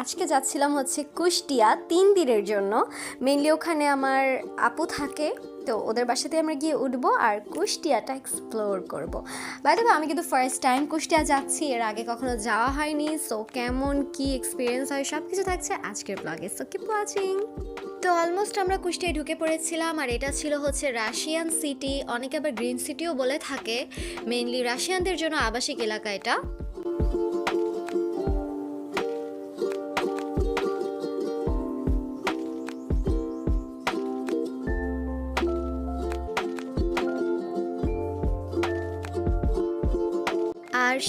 আজকে যাচ্ছিলাম হচ্ছে কুষ্টিয়া তিন দিনের জন্য। মেনলি ওখানে আমার আপু থাকে, তো ওদের বাসাতে আমরা গিয়ে উঠবো আর কুষ্টিয়াটা এক্সপ্লোর করব। বাই দ্য আমি কিন্তু ফার্স্ট টাইম কুষ্টিয়া যাচ্ছি, এর আগে কখনো যাওয়া হয়নি সো কেমন কি এক্সপিরিয়েন্স হয় সব কিছু থাকছে আজকের ব্লগে সো কিপ ওয়াচিং তো অলমোস্ট আমরা কুষ্টিয়ায় ঢুকে পড়েছিলাম, আর এটা ছিল হচ্ছে রাশিয়ান সিটি অনেকে আবার গ্রিন সিটিও বলে থাকে। মেইনলি রাশিয়ানদের জন্য আবাসিক এলাকা এটা।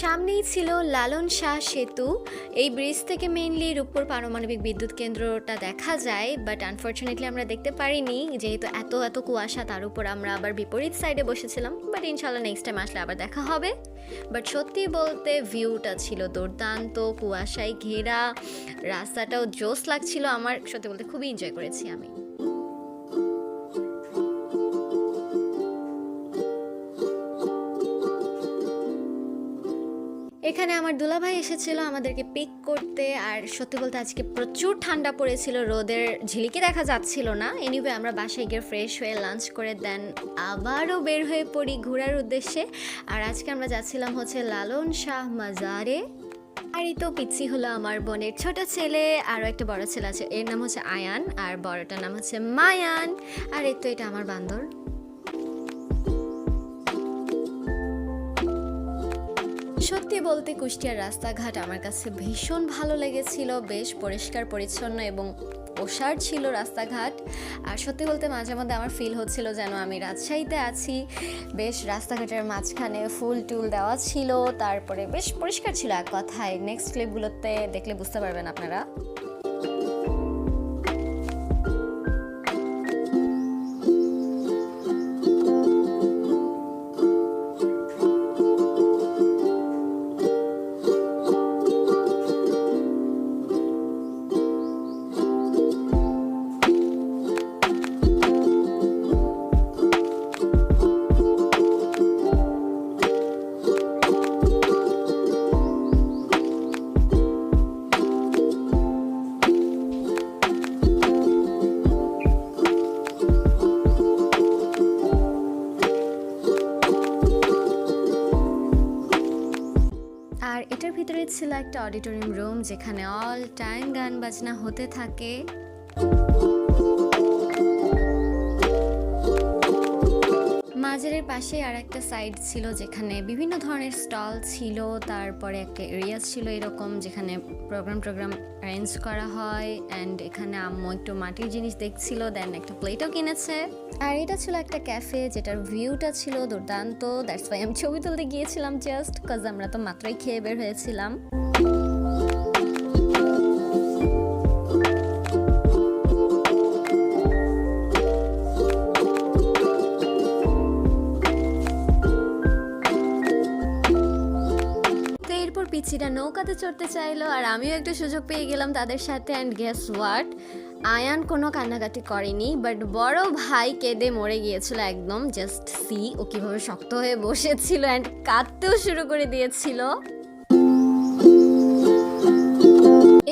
সামনেই ছিল লালন শাহ সেতু। এই ব্রিজ থেকে মেইনলি রূপপুর পারমাণবিক বিদ্যুৎ কেন্দ্রটা দেখা যায় বাট আনফর্চুনেটলি আমরা দেখতে পারিনি। যেহেতু এত এত কুয়াশা, তার উপর আমরা আবার বিপরীত সাইডে বসেছিলাম বাট ইনশাল্লাহ নেক্সট টাইম আসলে আবার দেখা হবে। বাট সত্যি বলতে ভিউটা ছিল দুর্দান্ত, কুয়াশায় ঘেরা, রাস্তাটাও জোস লাগছিল আমার, সত্যি বলতে খুবই এনজয় করেছি আমি। এখানে আমার দুলাভাই এসেছিল আমাদেরকে পিক করতে, আর সত্যি বলতে আজকে প্রচুর ঠান্ডা পড়েছিল, রোদের ঝিলিকি দেখা যাচ্ছিল না। এনিওয়ে আমরা বাসায় গিয়ে ফ্রেশ হয়ে লাঞ্চ করে দেন আবারও বের হয়ে পড়ি ঘোরার উদ্দেশ্যে। আর আজকে আমরা যাচ্ছিলাম হচ্ছে লালন শাহ মাজারে। আর এই তো পিচ্ছি হলো আমার বোনের ছোট ছেলে, আরও একটা বড় ছেলে আছে, এর নাম হচ্ছে আয়ান, আর বড়টার নাম হচ্ছে মায়ান। আর এই তো এটা আমার বান্দর। সত্যি বলতে কুষ্টিয়ার রাস্তাঘাট আমার কাছে ভীষণ ভালো লেগেছিল, বেশ পরিষ্কার, পরিচ্ছন্ন এবং ওষার ছিল রাস্তাঘাট। আর সত্যি বলতে মাঝে মধ্যে আমার ফিল হচ্ছিল যেন আমি রাজশাহীতে আছি। বেশ রাস্তাঘাটের মাঝখানে ফুল টুল দেওয়া ছিল, তারপরে বেশ পরিষ্কার ছিল এক কথায়। নেক্সট ক্লিপগুলোতে দেখলে বুঝতে পারবেন আপনারা। একটা অডিটোরিয়াম রুম যেখানে অল টাইম গান বাজনা হতে থাকে। মাজারের পাশে আর একটা সাইড ছিল যেখানে বিভিন্ন ধরনের স্টল ছিল, তারপরে একটা এরিয়া ছিল এরকম যেখানে প্রোগ্রাম টোগ্রাম অ্যারেঞ্জ করা হয় অ্যান্ড এখানে আম্মু একটু মাটির জিনিস দেখছিল দেন একটা প্লেটও কিনেছে। আর এটা ছিল একটা ক্যাফে যেটার ভিউটা ছিল দুর্দান্ত দ্যাটস ওয়াই আমি ছবি তুলতে গিয়েছিলাম জাস্ট কজ আমরা তো মাত্রই খেয়ে বের হয়েছিলাম। পিচিরা নৌকাতে চড়তে চাইলো আর আমিও একটু সুযোগ পেয়ে গেলাম তাদের সাথে। অ্যান্ড গেস হোয়াট আয়ান কোনো কান্নাকাটি করেনি বাট বড় ভাই কেঁদে মরে গিয়েছিল একদম। জাস্ট সি ও কীভাবে শক্ত হয়ে বসেছিল অ্যান্ড কাঁদতেও শুরু করে দিয়েছিল।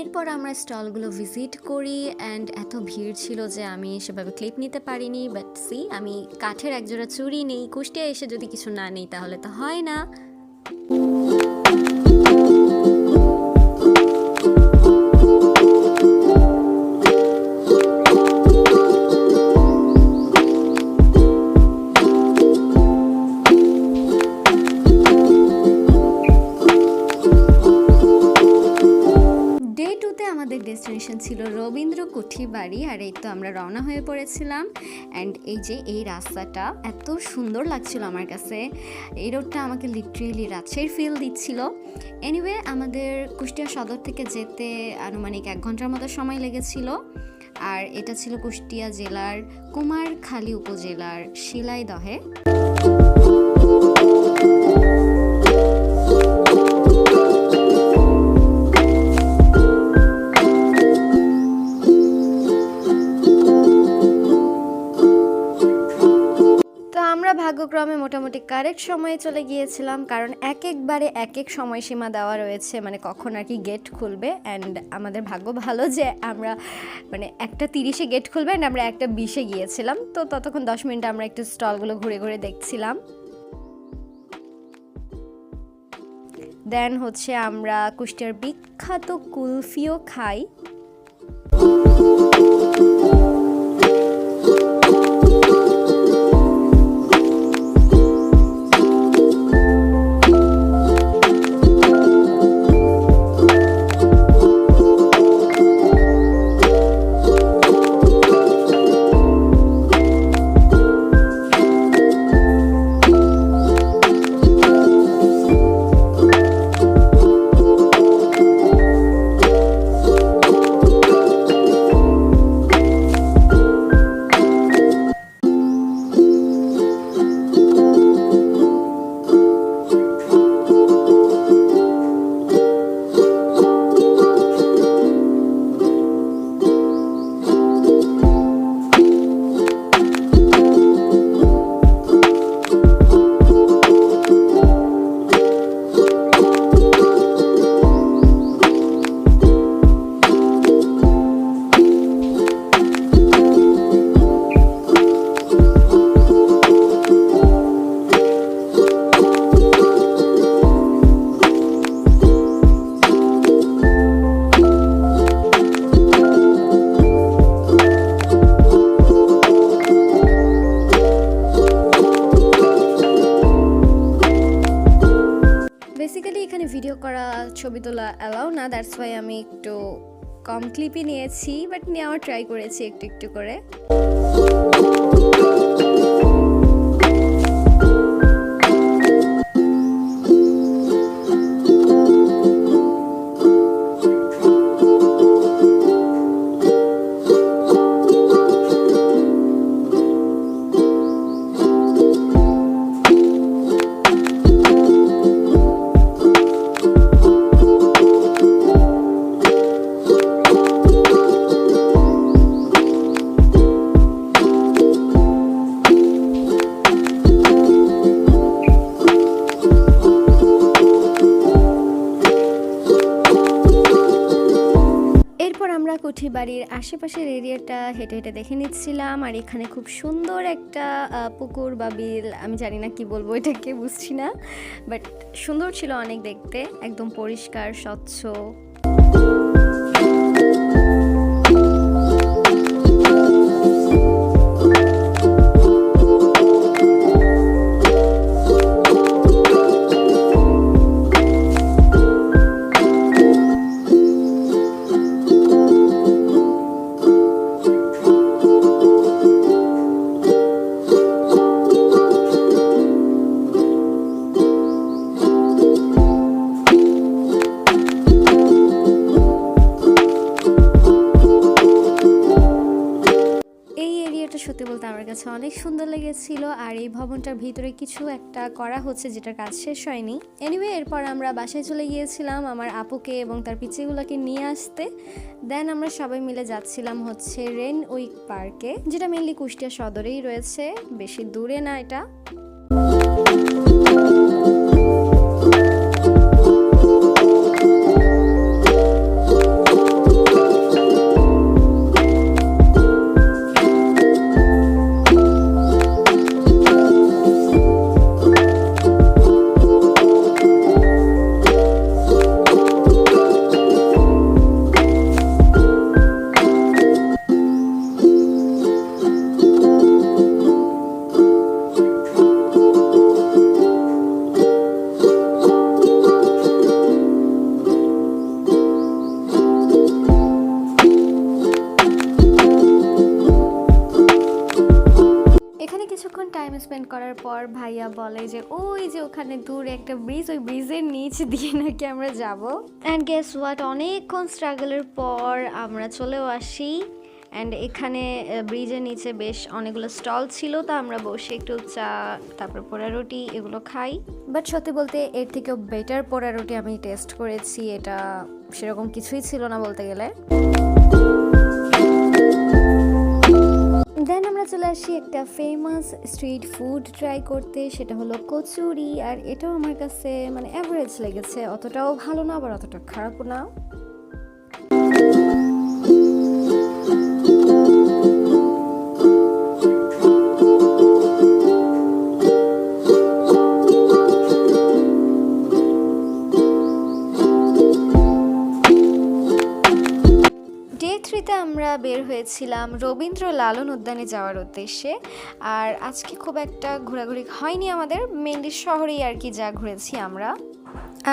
এরপর আমরা স্টলগুলো ভিজিট করি অ্যান্ড এত ভিড় ছিল যে আমি সেভাবে ক্লিপ নিতে পারিনি বাট সি আমি কাঠের একজোড়া চুরি নেই। কুষ্টিয়া এসে যদি কিছু না নেই তাহলে তো হয় না। Thank you. বাড়ি আর এই তো আমরা রওনা হয়ে পড়েছিলাম। অ্যান্ড এই যে এই রাস্তাটা এত সুন্দর লাগছিল আমার কাছে। এই রোডটা আমাকে লিটারেলি রাজশাহীর ফিল দিচ্ছিল। এনিওয়ে আমাদের কুষ্টিয়া সদর থেকে যেতে আনুমানিক এক ঘণ্টার মতো সময় লেগেছিল। আর এটা ছিল কুষ্টিয়া জেলার কুমারখালী উপজেলার শিলাইদহে। মোটামুটি কারেক্ট সময়ে চলে গিয়েছিলাম, কারণ এক একবারে এক এক সময়সীমা দেওয়া রয়েছে মানে কখন আর কি গেট খুলবে অ্যান্ড আমাদের ভাগ্য ভালো যে আমরা মানে একটা তিরিশে গেট খুলবে অ্যান্ড আমরা একটা বিশে গিয়েছিলাম। তো ততক্ষণ দশ মিনিট আমরা একটু স্টলগুলো ঘুরে ঘুরে দেখছিলাম। দেন হচ্ছে আমরা কুষ্টিয়ার বিখ্যাত কুলফিও খাই। বেসিক্যালি এখানে ভিডিও করা, ছবি তোলা অ্যালাউ না দ্যাটস ওয়াই আমি একটু কম ক্লিপই নিয়েছি বাট নেওয়ার ট্রাই করেছি একটু একটু করে। এরপর কুঠি বাড়ির আশেপাশের এরিয়াটা হেঁটে হেঁটে দেখে নিচ্ছিলাম, আর এখানে খুব সুন্দর একটা পুকুর বা বিল, আমি জানি না কি বলব এটাকে, বুঝছি না। বাট সুন্দর ছিল অনেক দেখতে, একদম পরিষ্কার, স্বচ্ছ। কাছে অনেক সুন্দর লেগেছিল আর এই ভবনটার ভিতরে কিছু একটা করা হচ্ছে যেটার কাজ শেষ হয়নি। এনিওয়ে এরপর আমরা বাসায় চলে গিয়েছিলাম আমার আপুকে এবং তার পিচিগুলোকে নিয়ে আসতে। দেন আমরা সবাই মিলে যাচ্ছিলাম হচ্ছে রেন উইক পার্কে যেটা মেনলি কুষ্টিয়া সদরেই রয়েছে, বেশি দূরে না এটা। টাইম স্পেন্ড করার পর ভাইয়া বলে যে, ওই যে ওখানে দূরে একটা ব্রিজ ওই ব্রিজের নিচ দিয়ে নাকি আমরা যাব? অ্যান্ড গেস হোয়াট অনেকক্ষণ স্ট্রাগলের পর আমরা চলেও আসি। অ্যান্ড এখানে ব্রিজের নিচে বেশ অনেকগুলো স্টল ছিল, তা আমরা বসে একটু চা, তারপর পোড়া রুটি এগুলো খাই। বাট সত্যি বলতে এর থেকেও বেটার পোড়া রুটি আমি টেস্ট করেছি, এটা সেরকম কিছুই ছিল না বলতে গেলে। দেন আমরা চলে আসি একটা ফেমাস স্ট্রিট ফুড ট্রাই করতে, সেটা হলো কচুরি। আর এটাও আমার কাছে মানে অ্যাভারেজ লেগেছে। অতটাও ভালো না, আবার অতটা খারাপও না। আমরা বের হয়েছিলাম রবীন্দ্র লালন উদ্যানে যাওয়ার উদ্দেশ্যে। আর আজকে খুব একটা ঘোরাঘুরি হয়নি আমাদের মেনলি শহরেই আর কি যা ঘুরেছি আমরা।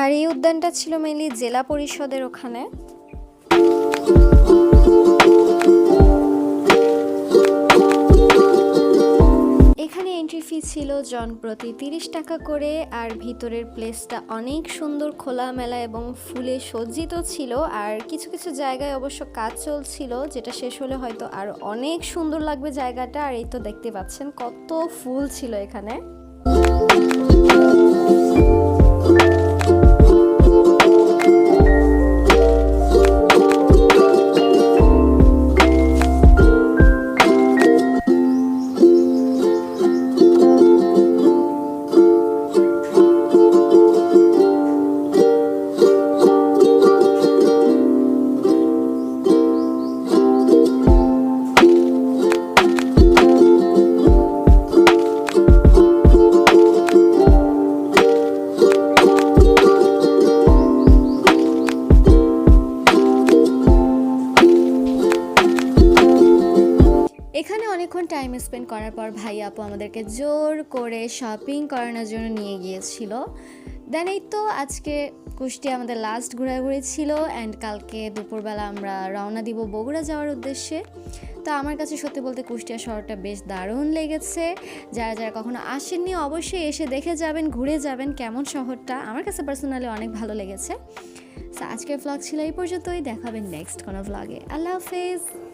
আর এই উদ্যানটা ছিল মেনলি জেলা পরিষদের ওখানে। ছিল জন প্রতি তিরিশ টাকা করে, আর ভিতরের প্লেসটা অনেক সুন্দর খোলামেলা এবং ফুলে সজ্জিত ছিল। আর কিছু কিছু জায়গায় অবশ্য কাজ চলছিল, যেটা শেষ হলে হয়তো আর অনেক সুন্দর লাগবে জায়গাটা। আর এই তো দেখতে পাচ্ছেন, কত ফুল ছিল এখানে এখানে। স্পেন্ড করার পর ভাই আপু আমাদেরকে জোর করে শপিং করানোর জন্য নিয়ে গিয়েছিল। দেন এই তো আজকে কুষ্টি আমাদের লাস্ট ঘোরাঘুরি ছিল অ্যান্ড কালকে দুপুরবেলা আমরা রওনা দিব বগুড়া যাওয়ার উদ্দেশ্যে। তো আমার কাছে সত্যি বলতে কুষ্টিয়া শহরটা বেশ দারুণ লেগেছে। যারা যারা কখনো আসেননি অবশ্যই এসে দেখে যাবেন, ঘুরে যাবেন কেমন শহরটা। আমার কাছে পার্সোনালি অনেক ভালো লেগেছে। আজকের ভ্লগ ছিল এই পর্যন্তই। দেখাবেন নেক্সট কোনো ভ্লগে আল্লাহ হাফেজ।